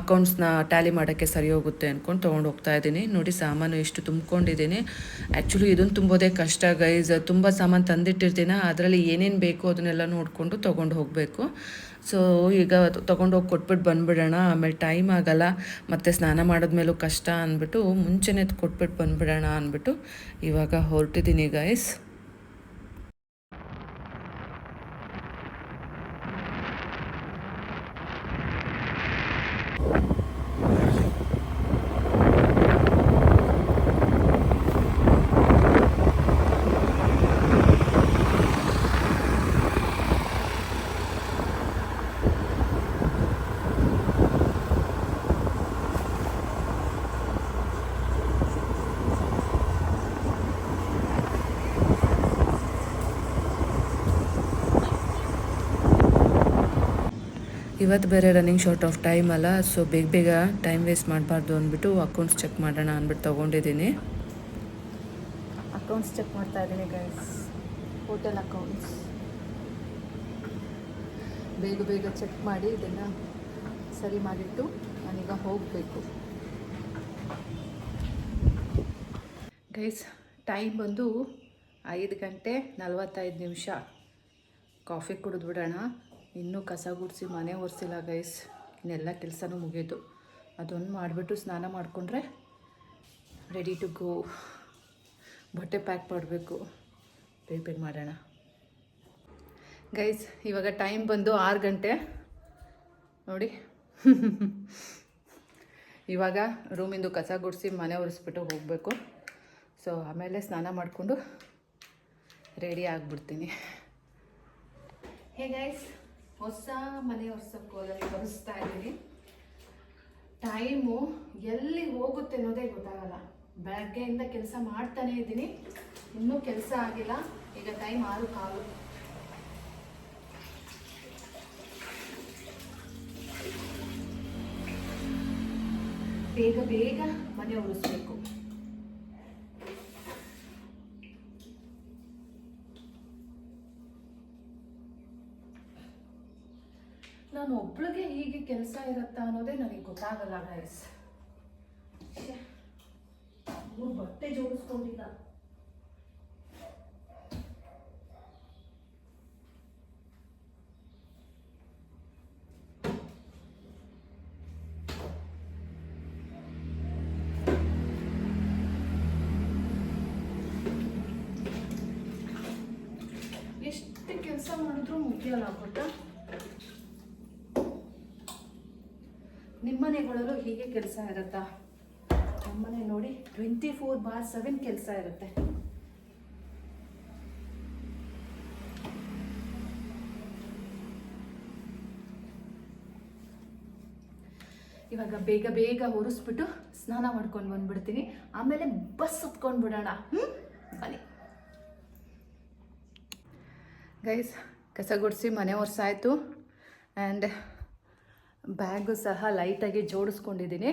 ಅಕೌಂಟ್ಸ್ನ ಟ್ಯಾಲಿ ಮಾಡೋಕ್ಕೆ ಸರಿ ಹೋಗುತ್ತೆ ಅಂದ್ಕೊಂಡು ತೊಗೊಂಡು ಹೋಗ್ತಾ ಇದ್ದೀನಿ. ನೋಡಿ, ಸಾಮಾನು ಎಷ್ಟು ತುಂಬ್ಕೊಂಡಿದ್ದೀನಿ. ಆ್ಯಕ್ಚುಲಿ ಇದನ್ನು ತುಂಬೋದೇ ಕಷ್ಟ ಗೈಸ್ ತುಂಬ ಸಾಮಾನು ತಂದಿಟ್ಟಿರ್ತೀನಿ. ಅದರಲ್ಲಿ ಏನೇನು ಬೇಕು ಅದನ್ನೆಲ್ಲ ನೋಡಿಕೊಂಡು ತೊಗೊಂಡು ಹೋಗಬೇಕು. ಸೊ ಈಗ ತೊಗೊಂಡೋಗಿ ಕೊಟ್ಬಿಟ್ಟು ಬಂದುಬಿಡೋಣ. ಆಮೇಲೆ ಟೈಮ್ ಆಗಲ್ಲ. ಮತ್ತು ಸ್ನಾನ ಮಾಡಿದ್ಮೇಲೂ ಕಷ್ಟ ಅಂದ್ಬಿಟ್ಟು ಮುಂಚೆನೇ ಕೊಟ್ಬಿಟ್ಟು ಬಂದುಬಿಡೋಣ ಅಂದ್ಬಿಟ್ಟು ಇವಾಗ ಹೊರಟಿದ್ದೀನಿ ಗೈಸ್ ಇವತ್ತು ಬೇರೆ ರನ್ನಿಂಗ್ ಶಾರ್ಟ್ ಆಫ್ ಟೈಮ್ ಅಲ್ಲ ಸೊ ಬೇಗ ಬೇಗ ಟೈಮ್ ವೇಸ್ಟ್ ಮಾಡಬಾರ್ದು ಅಂದ್ಬಿಟ್ಟು ಅಕೌಂಟ್ಸ್ ಚೆಕ್ ಮಾಡೋಣ ಅಂದ್ಬಿಟ್ಟು ತೊಗೊಂಡಿದ್ದೀನಿ. ಅಕೌಂಟ್ಸ್ ಚೆಕ್ ಮಾಡ್ತಾ ಇದ್ದೀನಿ ಗೈಸ್ ಹೋಟೆಲ್ ಅಕೌಂಟ್ಸ್ ಬೇಗ ಬೇಗ ಚೆಕ್ ಮಾಡಿ ಇದನ್ನು ಸರಿ ಮಾಡಿಟ್ಟು ನಾನೀಗ ಹೋಗಬೇಕು. ಗೈಸ್ ಟೈಮ್ ಬಂದು ಐದು ಗಂಟೆ ನಲವತ್ತೈದು ನಿಮಿಷ. ಕಾಫಿ ಕುಡಿದ್ಬಿಡೋಣ. ಇನ್ನೂ ಕಸ ಗುಡಿಸಿ ಮನೆ ಒರೆಸಿಲ್ಲ ಗೈಸ್ ಇನ್ನೆಲ್ಲ ಕೆಲಸನೂ ಮುಗೀತು ಅದೊಂದು ಮಾಡಿಬಿಟ್ಟು ಸ್ನಾನ ಮಾಡಿಕೊಂಡ್ರೆ ರೆಡಿ ಟು ಗೋ ಬಟ್ಟೆ ಪ್ಯಾಕ್ ಮಾಡಬೇಕು. ಬೇಗ ಮಾಡೋಣ. ಗೈಸ್ ಇವಾಗ ಟೈಮ್ ಬಂದು ಆರು ಗಂಟೆ. ನೋಡಿ. ಇವಾಗ ರೂಮಿಂದು ಕಸ ಗುಡಿಸಿ ಮನೆ ಒರೆಸ್ಬಿಟ್ಟು ಹೋಗಬೇಕು. ಸೊ ಆಮೇಲೆ ಸ್ನಾನ ಮಾಡಿಕೊಂಡು ರೆಡಿ ಆಗಿಬಿಡ್ತೀನಿ. ಹೇ ಗೈಸ್ ಹೊಸ ಮನೆ ಒರೆಸೋಕ್ಕೂ ಒರೆಸ್ತಾ ಇದ್ದೀನಿ. ಟೈಮು ಎಲ್ಲಿ ಹೋಗುತ್ತೆ ಅನ್ನೋದೇ ಗೊತ್ತಾಗಲ್ಲ. ಬೆಳಗ್ಗೆಯಿಂದ ಕೆಲಸ ಮಾಡ್ತಾನೇ ಇದ್ದೀನಿ. ಇನ್ನೂ ಕೆಲಸ ಆಗಿಲ್ಲ. ಈಗ ಟೈಮ್ ಆರು ಕಾಲು. ಬೇಗ ಬೇಗ ಮನೆ ಒರೆಸ್ಬೇಕು. ನಾನು ಒಬ್ಳಿಗೆ ಹೀಗೆ ಕೆಲಸ ಇರುತ್ತಾ ಅನ್ನೋದೇ ನನಗೆ ಗೊತ್ತಾಗಲ್ಲ ಗೈಸ್ ಮೂರು ಬಟ್ಟೆ ಜೋಡಿಸ್ಕೊಂಡಿಲ್ಲ ಎಷ್ಟು ಕೆಲಸ ಮಾಡಿದ್ರೂ ಮುಗಿಯಲ್ಲ ಗೊತ್ತಾ ನಿಮ್ಮನೆಗಳಲ್ಲೂ ಹೀಗೆ ಕೆಲಸ ಇರುತ್ತಾ? ನಮ್ಮನೆ ನೋಡಿ ಟ್ವೆಂಟಿ ಫೋರ್ ಬಾರ್ ಸೆವೆನ್ ಕೆಲಸ ಇರುತ್ತೆ. ಇವಾಗ ಬೇಗ ಬೇಗ ಒರೆಸ್ಬಿಟ್ಟು ಸ್ನಾನ ಮಾಡ್ಕೊಂಡು ಬಂದ್ಬಿಡ್ತೀನಿ. ಆಮೇಲೆ ಬಸ್ ಹತ್ಕೊಂಡು ಬಿಡೋಣ. ಹ್ಞೂ ಬನ್ನಿ. ಗೈಸ್ ಕಸ ಗುಡಿಸಿ ಮನೆ ಒರೆಸಾಯ್ತು. ಆ್ಯಂಡ್ ಬ್ಯಾಗು ಸಹ ಲೈಟಾಗಿ ಜೋಡಿಸ್ಕೊಂಡಿದ್ದೀನಿ.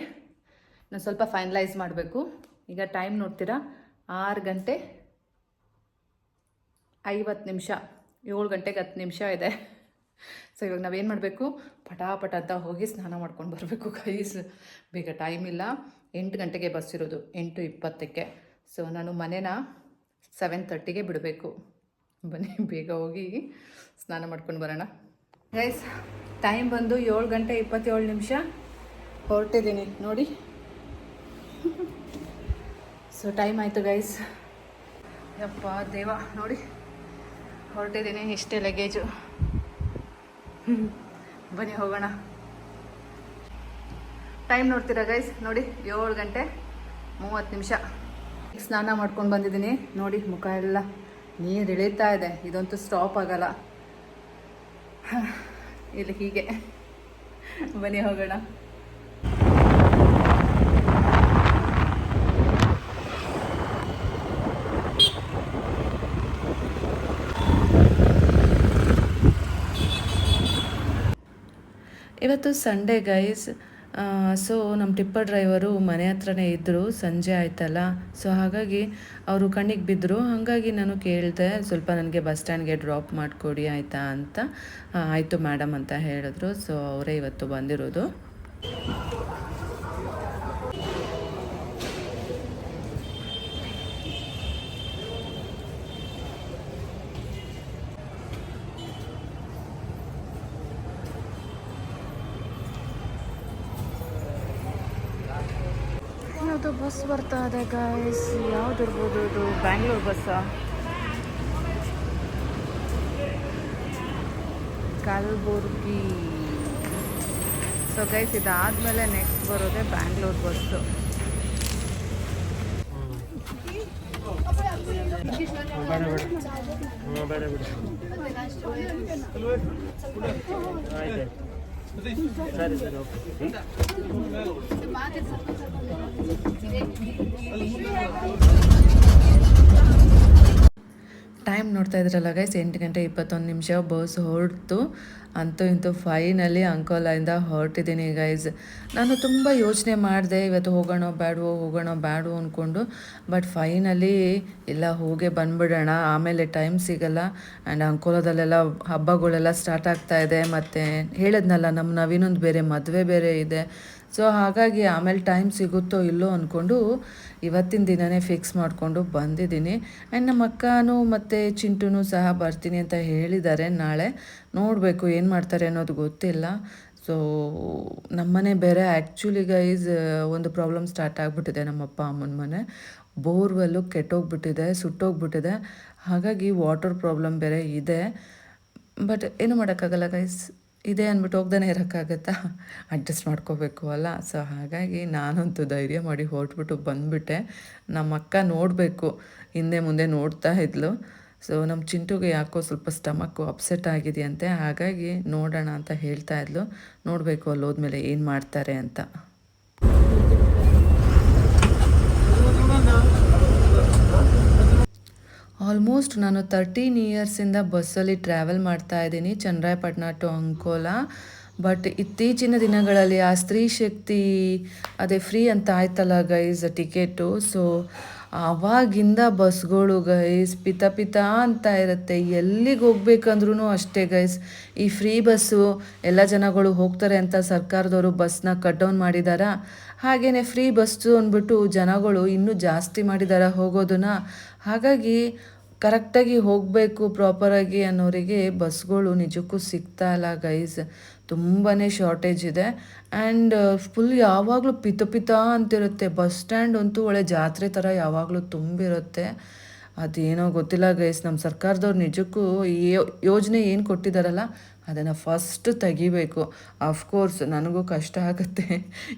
ನಾನು ಸ್ವಲ್ಪ ಫೈನಲೈಸ್ ಮಾಡಬೇಕು. ಈಗ ಟೈಮ್ ನೋಡ್ತೀರಾ? ಆರು ಗಂಟೆ ಐವತ್ತು ನಿಮಿಷ. ಏಳು ಗಂಟೆಗೆ ಹತ್ತು ನಿಮಿಷ ಇದೆ. ಸೊ ಇವಾಗ ನಾವೇನು ಮಾಡಬೇಕು? ಪಟಾಪಟ ಅಂತ ಹೋಗಿ ಸ್ನಾನ ಮಾಡ್ಕೊಂಡು ಬರಬೇಕು ಕೈಸ್ ಬೇಗ ಟೈಮ್ ಇಲ್ಲ. ಎಂಟು ಗಂಟೆಗೆ ಬಸ್ ಇರೋದು. ಎಂಟು ಇಪ್ಪತ್ತಕ್ಕೆ. ಸೊ ನಾನು ಮನೇನ ಸೆವೆನ್ ತರ್ಟಿಗೆ ಬಿಡಬೇಕು. ಬನ್ನಿ, ಬೇಗ ಹೋಗಿ ಸ್ನಾನ ಮಾಡ್ಕೊಂಡು ಬರೋಣ. ಗೈಸ್ ಟೈಮ್ ಬಂದು ಏಳು ಗಂಟೆ ಇಪ್ಪತ್ತೇಳು ನಿಮಿಷ. ಹೊರಟಿದ್ದೀನಿ, ನೋಡಿ. ಸೊ ಟೈಮ್ ಆಯಿತು ಗೈಸ್ ಯಪ್ಪ, ದೇವ, ನೋಡಿ. ಹೊರಟಿದ್ದೀನಿ, ಇಷ್ಟೇ ಲಗೇಜು ಬನ್ನಿ, ಹೋಗೋಣ. ಟೈಮ್ ನೋಡ್ತೀರಾ ಗೈಸ್ ನೋಡಿ, ಏಳು ಗಂಟೆ ಮೂವತ್ತು ನಿಮಿಷ. ಸ್ನಾನ ಮಾಡ್ಕೊಂಡು ಬಂದಿದ್ದೀನಿ. ನೋಡಿ, ಮುಖ ಎಲ್ಲ ನೀರು ಇಳೀತಾ ಇದೆ. ಇದಂತೂ ಸ್ಟಾಪ್ ಆಗಲ್ಲ. ಇಲ್ಲಿ ಹೀಗೆ. ಬನ್ನಿ ಹೋಗೋಣ. ಇವತ್ತು ಸಂಡೇ ಗೈಸ್ ಸೊ ನಮ್ಮ ಟಿಪ್ಪರ್ ಡ್ರೈವರು ಮನೆ ಹತ್ರನೇ ಇದ್ದರು ಸಂಜೆ ಆಯ್ತಲ್ಲ. ಸೊ ಹಾಗಾಗಿ ಅವರು ಕಣ್ಣಿಗೆ ಬಿದ್ದರು ಹಾಗಾಗಿ ನಾನು ಕೇಳಿದೆ, ಸ್ವಲ್ಪ ನನಗೆ ಬಸ್ ಸ್ಟ್ಯಾಂಡ್ಗೆ ಡ್ರಾಪ್ ಮಾಡಿಕೊಡಿ ಆಯಿತಾ ಅಂತ. ಆಯಿತು ಮೇಡಮ್ ಅಂತ ಹೇಳಿದ್ರು. ಸೊ ಅವರೇ ಇವತ್ತು ಬಂದಿರೋದು. ಬಸ್ ಬರ್ತಾ ಇದೆ ಗೈಸ್ ಯಾವ್ದು ಇರ್ಬೋದು ಇದು ಬ್ಯಾಂಗ್ಳೂರ್ ಬಸ್ಸಾ ಕಲಬುರ್ಗಿ ಸೊ ಗೈಸ್ ಇದಾದ್ಮೇಲೆ ನೆಕ್ಸ್ಟ್ ಬರೋದೇ ಬ್ಯಾಂಗ್ಳೂರ್ ಬಸ್ಸು సరే సరే ఓకే ಟೈಮ್ ನೋಡ್ತಾ ಇದ್ರಲ್ಲ ಗೈಸ್ ಎಂಟು ಗಂಟೆ ಇಪ್ಪತ್ತೊಂದು ನಿಮಿಷ ಬಸ್ ಹೊರಡ್ತು ಅಂತೂ ಇಂತೂ ಫೈನಲಿ ಅಂಕೋಲಾಯಿಂದ ಹೊರಟಿದ್ದೀನಿ ಗೈಸ್ ನಾನು ತುಂಬ ಯೋಚನೆ ಮಾಡಿದೆ, ಇವತ್ತು ಹೋಗೋಣ ಬೇಡವೋ ಹೋಗೋಣ ಬೇಡವೋ ಅಂದ್ಕೊಂಡು ಬಟ್ ಫೈನಲಿ ಇಲ್ಲ, ಹೋಗೇ ಬಂದ್ಬಿಡೋಣ. ಆಮೇಲೆ ಟೈಮ್ ಸಿಗಲ್ಲ. ಆ್ಯಂಡ್ ಅಂಕೋಲದಲ್ಲೆಲ್ಲ ಹಬ್ಬಗಳೆಲ್ಲ ಸ್ಟಾರ್ಟ್ ಆಗ್ತಾ ಇದೆ. ಮತ್ತು ಹೇಳಿದ್ನಲ್ಲ, ನಮ್ಮ ನವೀನೊಂದು ಬೇರೆ ಮದುವೆ ಬೇರೆ ಇದೆ. ಸೊ ಹಾಗಾಗಿ ಆಮೇಲೆ ಟೈಮ್ ಸಿಗುತ್ತೋ ಇಲ್ಲೋ ಅಂದ್ಕೊಂಡು ಇವತ್ತಿನ ದಿನನೇ ಫಿಕ್ಸ್ ಮಾಡಿಕೊಂಡು ಬಂದಿದ್ದೀನಿ. ಆ್ಯಂಡ್ ನಮ್ಮ ಅಕ್ಕನೂ ಮತ್ತು ಚಿಂಟುನೂ ಸಹ ಬರ್ತೀನಿ ಅಂತ ಹೇಳಿದ್ದಾರೆ. ನಾಳೆ ನೋಡಬೇಕು ಏನು ಮಾಡ್ತಾರೆ ಅನ್ನೋದು ಗೊತ್ತಿಲ್ಲ. ಸೊ ನಮ್ಮನೆ ಬೇರೆ ಆ್ಯಕ್ಚುಲಿ ಗೈಸ್ ಒಂದು ಪ್ರಾಬ್ಲಮ್ ಸ್ಟಾರ್ಟ್ ಆಗಿಬಿಟ್ಟಿದೆ ನಮ್ಮ ಅಪ್ಪ ಅಮ್ಮನ ಮನೆ. ಬೋರ್ವೆಲ್ಲು ಕೆಟ್ಟೋಗ್ಬಿಟ್ಟಿದೆ, ಸುಟ್ಟೋಗ್ಬಿಟ್ಟಿದೆ. ಹಾಗಾಗಿ ವಾಟರ್ ಪ್ರಾಬ್ಲಮ್ ಬೇರೆ ಇದೆ. ಬಟ್ ಏನು ಮಾಡೋಕ್ಕಾಗಲ್ಲ ಗೈಸ್ ಇದೆ ಅಂದ್ಬಿಟ್ಟು ಹೋಗ್ದೇ ಇರೋಕ್ಕಾಗತ್ತಾ? ಅಡ್ಜಸ್ಟ್ ಮಾಡ್ಕೋಬೇಕು ಅಲ್ಲ? ಸೊ ಹಾಗಾಗಿ ನಾನಂತೂ ಧೈರ್ಯ ಮಾಡಿ ಹೊರಟ್ಬಿಟ್ಟು ಬಂದುಬಿಟ್ಟೆ. ನಮ್ಮ ಅಕ್ಕ ನೋಡಬೇಕು. ಹಿಂದೆ ಮುಂದೆ ನೋಡ್ತಾ ಇದ್ಲು. ಸೊ ನಮ್ಮ ಚಿಂಟುಗೆ ಯಾಕೋ ಸ್ವಲ್ಪ ಸ್ಟಮಕ್ಕು ಅಪ್ಸೆಟ್ ಆಗಿದೆಯಂತೆ. ಹಾಗಾಗಿ ನೋಡೋಣ ಅಂತ ಹೇಳ್ತಾ ಇದ್ಲು. ನೋಡಬೇಕು ಅಲ್ಲಿ ಹೋದ್ಮೇಲೆ ಏನು ಮಾಡ್ತಾರೆ ಅಂತ. ಆಲ್ಮೋಸ್ಟ್ ನಾನು ತರ್ಟೀನ್ ಇಯರ್ಸಿಂದ ಬಸ್ಸಲ್ಲಿ ಟ್ರಾವೆಲ್ ಮಾಡ್ತಾ ಇದ್ದೀನಿ ಚಂದ್ರಾಯಪಟ್ಟಣ ಟು ಅಂಕೋಲಾ. ಬಟ್ ಇತ್ತೀಚಿನ ದಿನಗಳಲ್ಲಿ ಆ ಸ್ತ್ರೀ ಶಕ್ತಿ ಅದೇ ಫ್ರೀ ಅಂತ ಆಯ್ತಲ್ಲ ಗೈಸ್ ಟಿಕೆಟು. ಸೊ ಆವಾಗಿಂದ ಬಸ್ಗಳು ಗೈಸ್ ಪಿತ ಪಿತ ಅಂತ ಇರುತ್ತೆ. ಎಲ್ಲಿಗೆ ಹೋಗ್ಬೇಕಂದ್ರೂ ಅಷ್ಟೇ ಗೈಸ್ ಈ ಫ್ರೀ ಬಸ್ಸು ಎಲ್ಲ ಜನಗಳು ಹೋಗ್ತಾರೆ ಅಂತ ಸರ್ಕಾರದವರು ಬಸ್ನ ಕಟ್ ಡೌನ್ ಮಾಡಿದಾರ. ಹಾಗೆಯೇ ಫ್ರೀ ಬಸ್ಸು ಅಂದ್ಬಿಟ್ಟು ಜನಗಳು ಇನ್ನೂ ಜಾಸ್ತಿ ಮಾಡಿದಾರ ಹೋಗೋದನ್ನ. ಹಾಗಾಗಿ ಕರೆಕ್ಟಾಗಿ ಹೋಗಬೇಕು ಪ್ರಾಪರಾಗಿ ಅನ್ನೋರಿಗೆ ಬಸ್ಗಳು ನಿಜಕ್ಕೂ ಸಿಗ್ತಾ ಇಲ್ಲ ಗೈಸ್ ತುಂಬಾ ಶಾರ್ಟೇಜ್ ಇದೆ. ಆ್ಯಂಡ್ ಫುಲ್ ಯಾವಾಗಲೂ ಪಿತ ಪಿತ ಅಂತಿರುತ್ತೆ. ಬಸ್ ಸ್ಟ್ಯಾಂಡ್ ಅಂತೂ ಒಳ್ಳೆ ಜಾತ್ರೆ ಥರ ಯಾವಾಗಲೂ ತುಂಬಿರುತ್ತೆ. ಅದೇನೋ ಗೊತ್ತಿಲ್ಲ ಗೈಸ್ ನಮ್ಮ ಸರ್ಕಾರದವ್ರು ನಿಜಕ್ಕೂ ಯೋಜನೆ ಏನು ಕೊಟ್ಟಿದ್ದಾರಲ್ಲ ಅದನ್ನು ಫಸ್ಟ್ ತೆಗಿಬೇಕು. ಅಫ್ಕೋರ್ಸ್ ನನಗೂ ಕಷ್ಟ ಆಗುತ್ತೆ.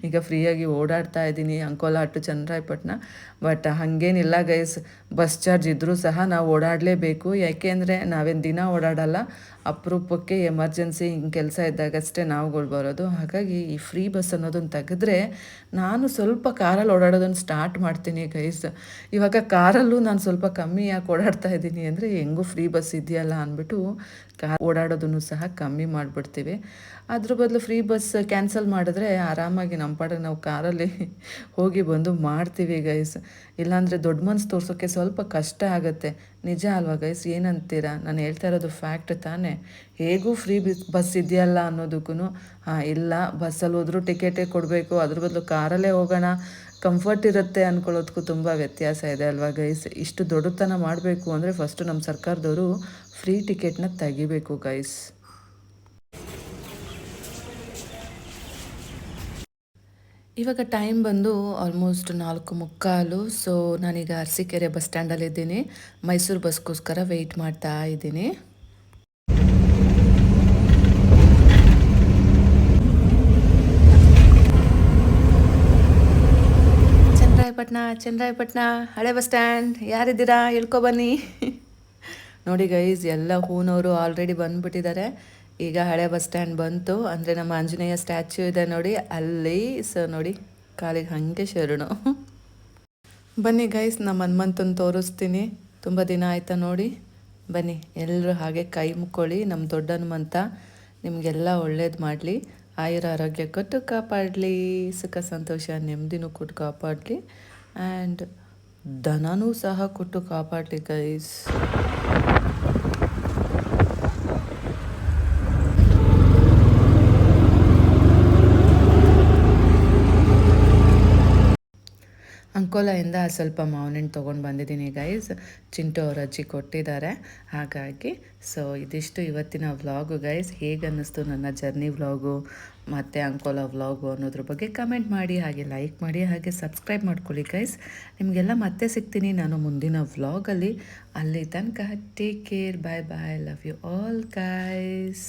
ಈಗ ಫ್ರೀಯಾಗಿ ಓಡಾಡ್ತಾ ಇದ್ದೀನಿ ಅಂಕೋಲಾ ಟು ಚನ್ನರಾಯಪಟ್ಟಣ ಬಟ್ ಹಾಗೇನಿಲ್ಲ ಗೈಸ್ ಬಸ್ ಚಾರ್ಜ್ ಇದ್ದರೂ ಸಹ ನಾವು ಓಡಾಡಲೇಬೇಕು. ಯಾಕೆಂದರೆ ನಾವೇನು ದಿನ ಓಡಾಡಲ್ಲ ಅಪರೂಪಕ್ಕೆ ಎಮರ್ಜೆನ್ಸಿ ಹಿಂಗೆ ಕೆಲಸ ಇದ್ದಾಗಷ್ಟೇ ನಾವುಗಳು ಬರೋದು. ಹಾಗಾಗಿ ಈ ಫ್ರೀ ಬಸ್ ಅನ್ನೋದನ್ನು ತೆಗೆದ್ರೆ ನಾನು ಸ್ವಲ್ಪ ಕಾರಲ್ಲಿ ಓಡಾಡೋದನ್ನು ಸ್ಟಾರ್ಟ್ ಮಾಡ್ತೀನಿ ಗೈಸ್ ಇವಾಗ ಕಾರಲ್ಲೂ ನಾನು ಸ್ವಲ್ಪ ಕಮ್ಮಿ ಯಾಕೆ ಓಡಾಡ್ತಾ ಇದ್ದೀನಿ ಅಂದರೆ, ಹೆಂಗೂ ಫ್ರೀ ಬಸ್ ಇದೆಯಲ್ಲ? ಅಂದ್ಬಿಟ್ಟು ಕಾರ್ ಓಡಾಡೋದನ್ನು ಸಹ ಕಮ್ಮಿ ಮಾಡಿಬಿಡ್ತೀವಿ. ಅದ್ರ ಬದಲು ಫ್ರೀ ಬಸ್ ಕ್ಯಾನ್ಸಲ್ ಮಾಡಿದ್ರೆ ಆರಾಮಾಗಿ ನಮ್ಮ ಪಾಡಿಗೆ ನಾವು ಕಾರಲ್ಲಿ ಹೋಗಿ ಬಂದು ಮಾಡ್ತೀವಿ ಗೈಸ್ ಇಲ್ಲಾಂದರೆ ದೊಡ್ಡ ಮನಸ್ಸು ತೋರಿಸೋಕ್ಕೆ ಸ್ವಲ್ಪ ಕಷ್ಟ ಆಗುತ್ತೆ. ನಿಜ ಅಲ್ವಾ ಗೈಸ್ ಏನಂತೀರಾ? ನಾನು ಹೇಳ್ತಾ ಇರೋದು ಫ್ಯಾಕ್ಟ್ ತಾನೇ. ಹೇಗೂ ಫ್ರೀ ಬಸ್ ಇದೆಯಲ್ಲ ಅನ್ನೋದಕ್ಕೂ ಹಾಂ ಇಲ್ಲ ಬಸ್ಸಲ್ಲಿ ಹೋದರೂ ಟಿಕೆಟೇ ಕೊಡಬೇಕು. ಅದ್ರ ಬದಲು ಕಾರಲ್ಲೇ ಹೋಗೋಣ. ಕಂಫರ್ಟ್ ಇರುತ್ತೆ ಅಂದ್ಕೊಳ್ಳೋದಕ್ಕೂ ತುಂಬ ವ್ಯತ್ಯಾಸ ಇದೆ ಅಲ್ವಾ ಗೈಸ್ ಇಷ್ಟು ದೊಡ್ಡತನ ಮಾಡಬೇಕು ಅಂದರೆ ಫಸ್ಟು ನಮ್ಮ ಸರ್ಕಾರದವರು ಫ್ರೀ ಟಿಕೆಟ್ನ ತೆಗಿಬೇಕು ಗೈಸ್ ಇವಾಗ ಟೈಮ್ ಬಂದು ಆಲ್ಮೋಸ್ಟ್ ನಾಲ್ಕು ಮುಕ್ಕಾಲು ಸೊ ನಾನೀಗ ಅರಸೀಕೆರೆ ಬಸ್ ಸ್ಟ್ಯಾಂಡಲ್ಲಿ ಇದ್ದೀನಿ. ಮೈಸೂರು ಬಸ್ಗೋಸ್ಕರ ವೆಯ್ಟ್ ಮಾಡ್ತಾ ಇದ್ದೀನಿ. ಚಂದ್ರಾಯಪಟ್ಟಣ ಚಂದ್ರಾಯಪಟ್ಟಣ ಹಳೆ ಬಸ್ ಸ್ಟ್ಯಾಂಡ್ ಯಾರಿದ್ದೀರಾ? ಹೇಳ್ಕೊಬನ್ನಿ ನೋಡಿ ಗೈಸ್ ಎಲ್ಲ ಹೂನವರು ಆಲ್ರೆಡಿ ಬಂದ್ಬಿಟ್ಟಿದ್ದಾರೆ. ಈಗ ಹಳೆ ಬಸ್ ಸ್ಟ್ಯಾಂಡ್ ಬಂತು. ಅಂದರೆ ನಮ್ಮ ಆಂಜನೇಯ ಸ್ಟ್ಯಾಚ್ಯೂ ಇದೆ ನೋಡಿ. ಅಲ್ಲಿ, ಸೊ ನೋಡಿ, ಕಾಲಿಗೆ ಹಾಗೆ ಶರಣು. ಬನ್ನಿ ಗೈಸ್ ನಮ್ಮ ಹನುಮಂತನ ತೋರಿಸ್ತೀನಿ. ತುಂಬ ದಿನ ಆಯ್ತಾ ನೋಡಿ. ಬನ್ನಿ ಎಲ್ಲರೂ ಹಾಗೆ ಕೈ ಮುಕ್ಕೊಳ್ಳಿ. ನಮ್ಮ ದೊಡ್ಡ ಹನುಮಂತ ನಿಮಗೆಲ್ಲ ಒಳ್ಳೇದು ಮಾಡಲಿ. ಆಯುರ ಆರೋಗ್ಯ ಕೊಟ್ಟು ಕಾಪಾಡಲಿ. ಸುಖ, ಸಂತೋಷ, ನೆಮ್ಮದಿನೂ ಕೊಟ್ಟು ಕಾಪಾಡಲಿ. ಆ್ಯಂಡ್ ದನನೂ ಸಹ ಕೊಟ್ಟು ಕಾಪಾಡಲಿ ಗೈಸ್ ಅಂಕೋಲಾಯಿಂದ ಸ್ವಲ್ಪ ಮಾವಿನಣ್ಣು ತೊಗೊಂಡು ಬಂದಿದ್ದೀನಿ ಗೈಸ್ ಚಿಂಟು ಅವ್ರ ಅಜ್ಜಿ ಕೊಟ್ಟಿದ್ದಾರೆ. ಹಾಗಾಗಿ ಸೊ ಇದಿಷ್ಟು ಇವತ್ತಿನ ವ್ಲಾಗು ಗೈಸ್ ಹೇಗೆ ಅನ್ನಿಸ್ತು ನನ್ನ ಜರ್ನಿ ವ್ಲಾಗು ಮತ್ತು ಅಂಕೋಲಾ ವ್ಲಾಗು ಅನ್ನೋದ್ರ ಬಗ್ಗೆ ಕಮೆಂಟ್ ಮಾಡಿ, ಹಾಗೆ ಲೈಕ್ ಮಾಡಿ, ಹಾಗೆ ಸಬ್ಸ್ಕ್ರೈಬ್ ಮಾಡ್ಕೊಳ್ಳಿ ಗೈಸ್ ನಿಮಗೆಲ್ಲ ಮತ್ತೆ ಸಿಗ್ತೀನಿ ನಾನು ಮುಂದಿನ ವ್ಲಾಗಲ್ಲಿ ಅಲ್ಲಿ. ತನಕ take care bye bye love you all guys